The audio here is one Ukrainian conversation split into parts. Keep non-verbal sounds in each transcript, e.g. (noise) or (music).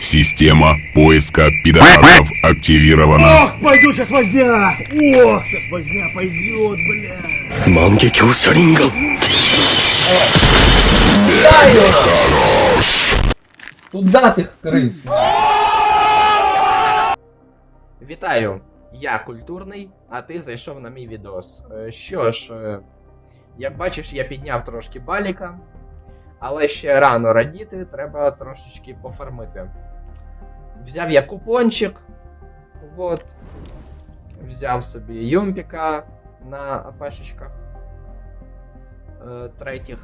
Система поиска пидорасов активирована. Ох, пойду сейчас возня! Ох, сейчас возня пойдет, бля! Манги Кюсарингл! Хорош! Туда тих крыс! Вітаю! Я культурний, а ти зайшов на мій відос. Е, що ж, е, як бачиш, я підняв трошки баліка, але ще рано радіти, треба трошечки пофармити. Взяв я купончик, вот. Взяв собі юмпіка на апешечках е, третіх.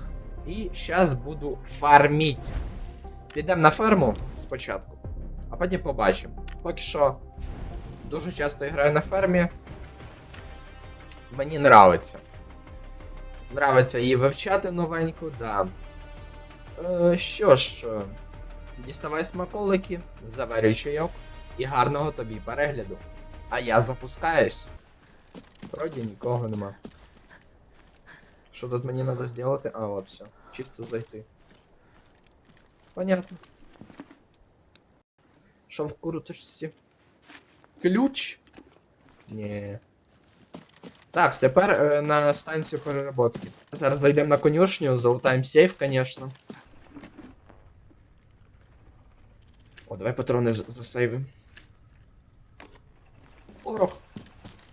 І зараз буду фарміть. Підемо на ферму спочатку, а потім побачимо. Поки що дуже часто граю на фермі. Мені нравиться. Нравиться її вивчати новеньку, да. Е, що ж, діставай смаколики, заварюй чайок і гарного тобі перегляду. А я запускаюсь. Вроді нікого нема. Що тут мені треба зробити? А, от все. Чисто зайти. Понятно. Що в курточці? Ключ? Ні. Так, тепер е, на станцію переработки. Зараз зайдемо на конюшню, залутаємо сейф, конечно. О, давай патрони з- засейвимо. Порох.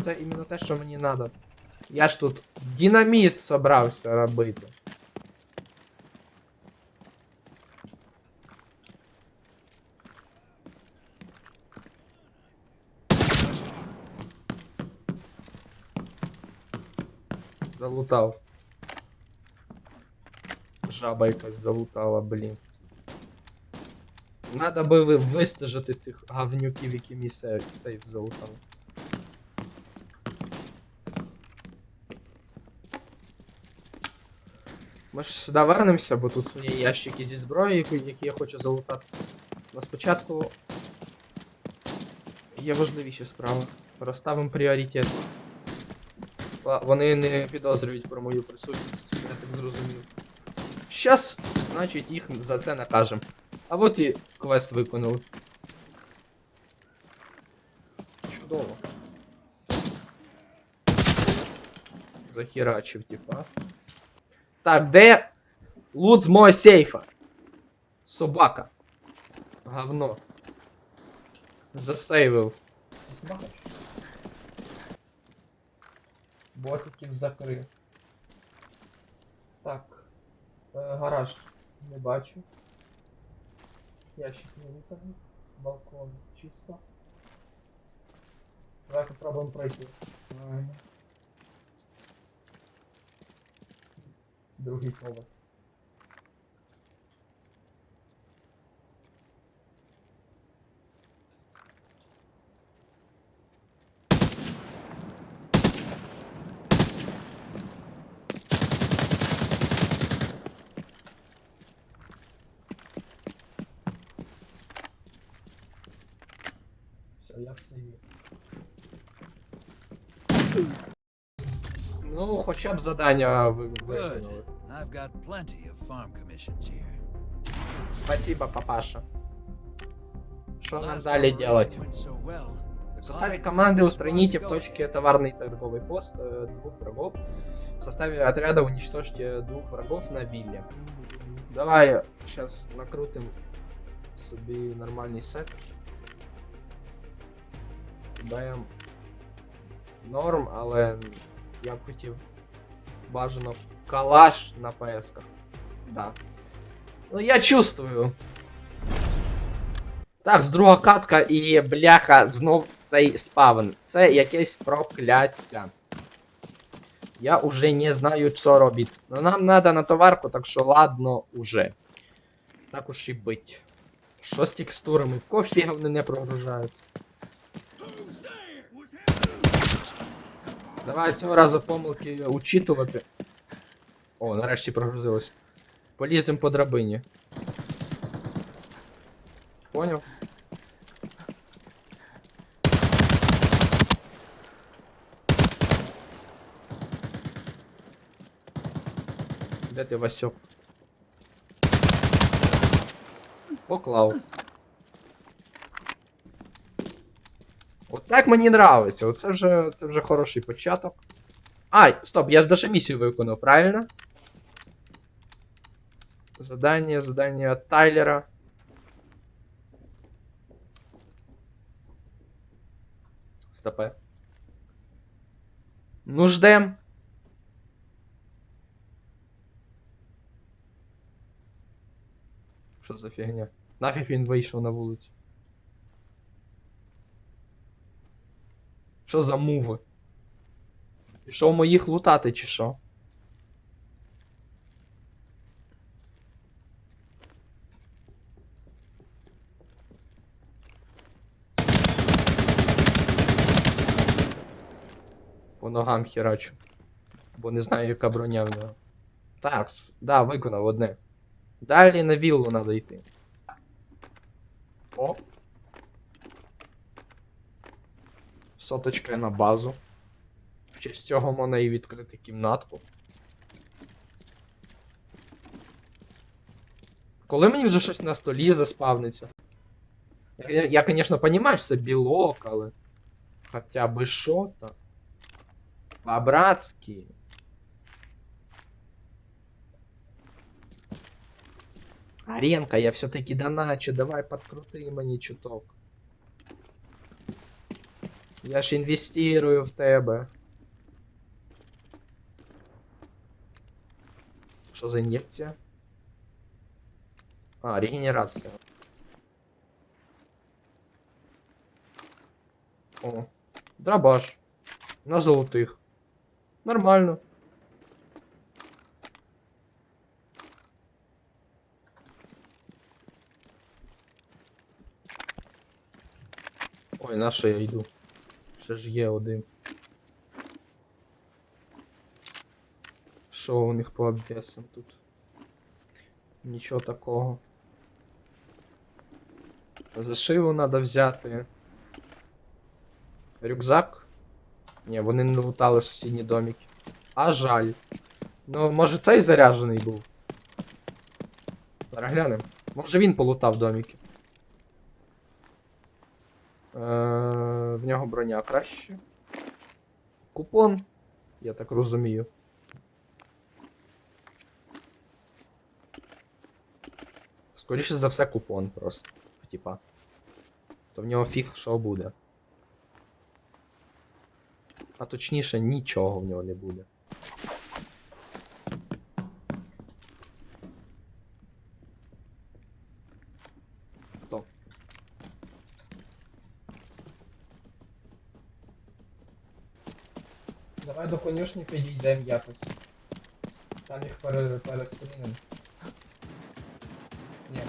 Це іменно те, що мені треба. Я ж тут динаміт собрався робити. Залутав. Жаба якась залутала, блін. Надо би ви вистежити тих гавнюків, які мій сейф, сейф залутали. Ми ж сюди вернемося, бо тут є ящики зі зброєю, які- я хочу залутати. Но спочатку є важливіші справи. Розставимо пріоритет. Вони не підозрюють про мою присутність, я так зрозумів. Щас, значить, їх за це накажем. А от і квест виконали. Чудово. Захерачив, типа. Так, де лут з мого сейфа? Собака. Говно. Засейвив. Бачиш? Ботиків закрив. Так. Е, гараж не бачу. Ящик не витягнув. Балкон чисто. Давай попробуємо пройти. Правильно. Другий поверх. Все, я все є. Ну, хоча б завдання ви- виконали. I've got plenty of farm commissions here. Спасибо, папаша. Что нам Last дали operation делать? went so well, the В составе client команды устраните в responding точке okay. товарный торговый пост э, двух врагов. В составе отряда уничтожьте двух врагов на вилле. Давай сейчас накрутим собі нормальний сет. Даємо норм, але я б хотів бажано калаш на ПС-ках. Да. Ну я чувствую. Так, друга катка і бляха знов цей спавн. Це якесь прокляття. Я уже не знаю, що робити. Но нам надо на товарку, так що ладно уже. Так уж і бить. Що з текстурами? Кофі вони не прогружають. Давай цього разу помилки учитувати. О, нарешті прогрузилось. Полізем по драбині. Понял? Де ти Васьок? Поклав. От так мені нравиться. Оце вже, це вже хороший початок. Ай, стоп, я ж даже місію виконав, правильно? Задання, задання від Тайлера. Стопе. Ну, ждем. Що за фігня? Нафіг він вийшов на вулицю? Що за муви? Пішов моїх лутати чи що? По ногам херачу. Бо не знаю, яка броня в нього. Так, да, виконав одне. Далі на віллу треба йти. О. Соточка на базу. В честь цього можна і відкрити кімнатку. Коли мені вже щось на столі заспавниться? Я, я, конечно, понимаю, що це білок, але. Хоча би що то. По-братськи. Аренка, я все-таки доначу, давай подкрути мені чуток. Я ж інвестирую в тебе. Що за ін'єкція? А, регенерація. О, дробаш. На золотих. Нормально. Ой, на що я йду? Ще ж є один. Що у них по обвесам тут? Нічого такого. Зашиву треба взяти. Рюкзак? Ні, вони не лутали сусідні домики. А жаль. Ну, може цей заряджений був. Зараз глянемо. Може він полутав домики. Е, в нього броня краще. Купон, я так розумію. Скоріше за все купон просто. Типа. То в нього фіг що буде. А точніше нічого в нього не буде. Давай до конюшні підійдемо якось. Там їх пере, перестрінемо. Ні.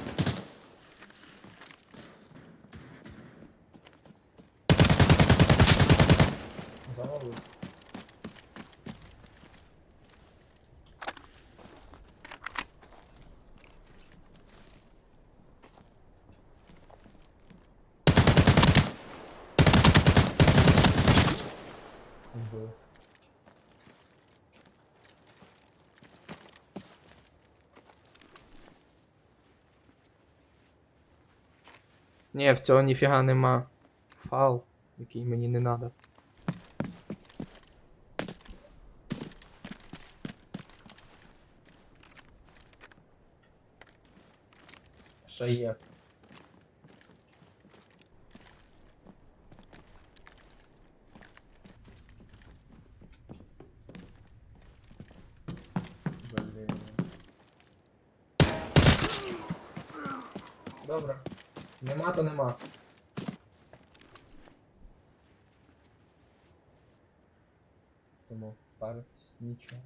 Завалив. Ні, в цього ніфіга нема. Фал, який мені не надо. Ще є. Блін. Добре. Нема, то нема. Тому парить нічого.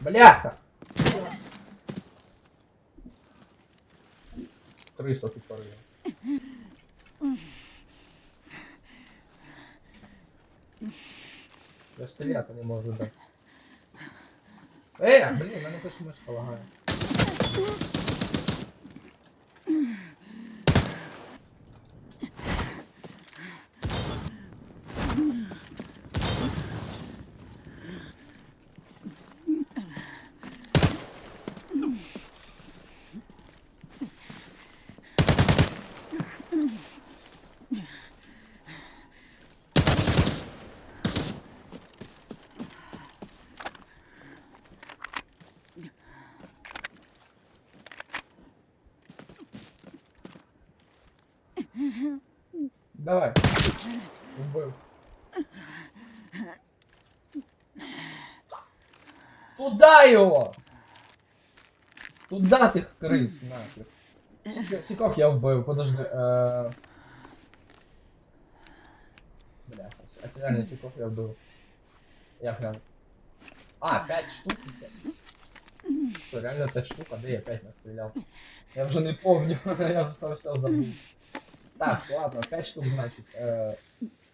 Бляха! Криса тут порве. Я стріляти не можу дати. Е, блін, мене теж мишка лагає. Вбив. Туда його! Туда ти крис, нахер. Скільки- Скількох я вбив, подожди. Е... Бля, а це реально скількох я вбив. Як гляну? А, 5 штук і це. Що, реально 5 штук, а де я 5 настріляв? Я вже не помню, (laughs) я вже там все забув. Так, ладно, 5 штук, значить. Е...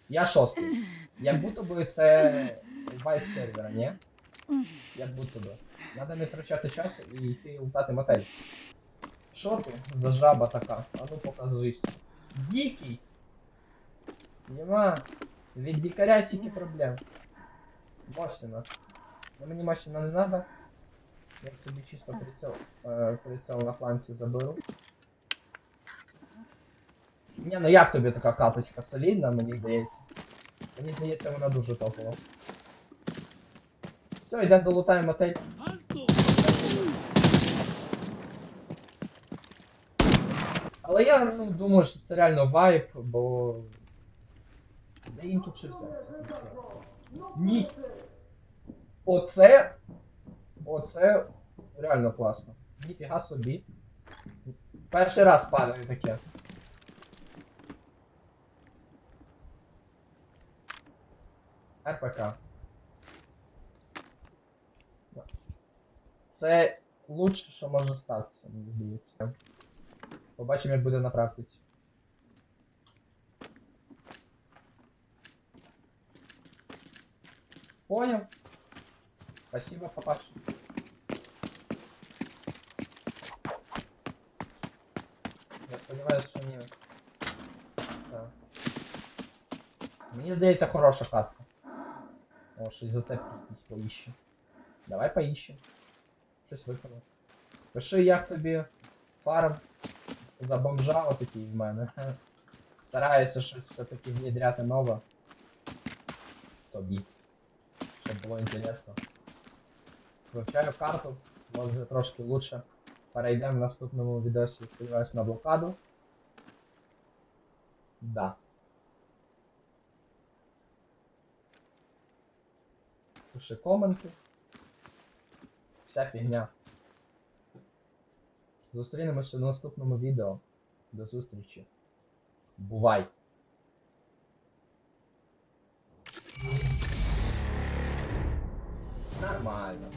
Я шостий. Як будто би це вайт сервера, ні? Як будто би. Надо не втрачати часу і йти лутати мотель. Що ти за жаба така? А ну показуйся. Дикий! Нема. Від дикаря стільки проблем. Машина. Ну мені машина не надо. Я собі чисто прицел, е, прицел на фланці заберу. Ні, ну як тобі така каточка солідна, мені здається. Мені здається, вона дуже топова. Все, йдемо долутаємо мотель. Але я ну, думаю, що це реально вайп, бо. Я їм тут щось. Ні. Оце. Оце реально класно. Ніфіга собі. Перший раз падає таке. РПК. Да. Це лучше, що може статися, мені здається. Побачимо, як буде на практиці. Понял? Спасибо, папаш. Я сподіваюся, що ні. Так. Мені здається, хороша хатка. О, щось зацепки якісь. Давай поїщемо. Щось виконав. Пиши, як тобі фарм за бомжа отакий в мене. (laughs) Стараюся щось все-таки внедряти нове. Тобі. Щоб було інтересно. Вивчаю карту, може трошки лучше. Перейдемо в наступному відосі, сподіваюся, на блокаду. Да. Пиши коменти. Вся фігня. Зустрінемося в наступному відео. До зустрічі. Бувай! Нормально.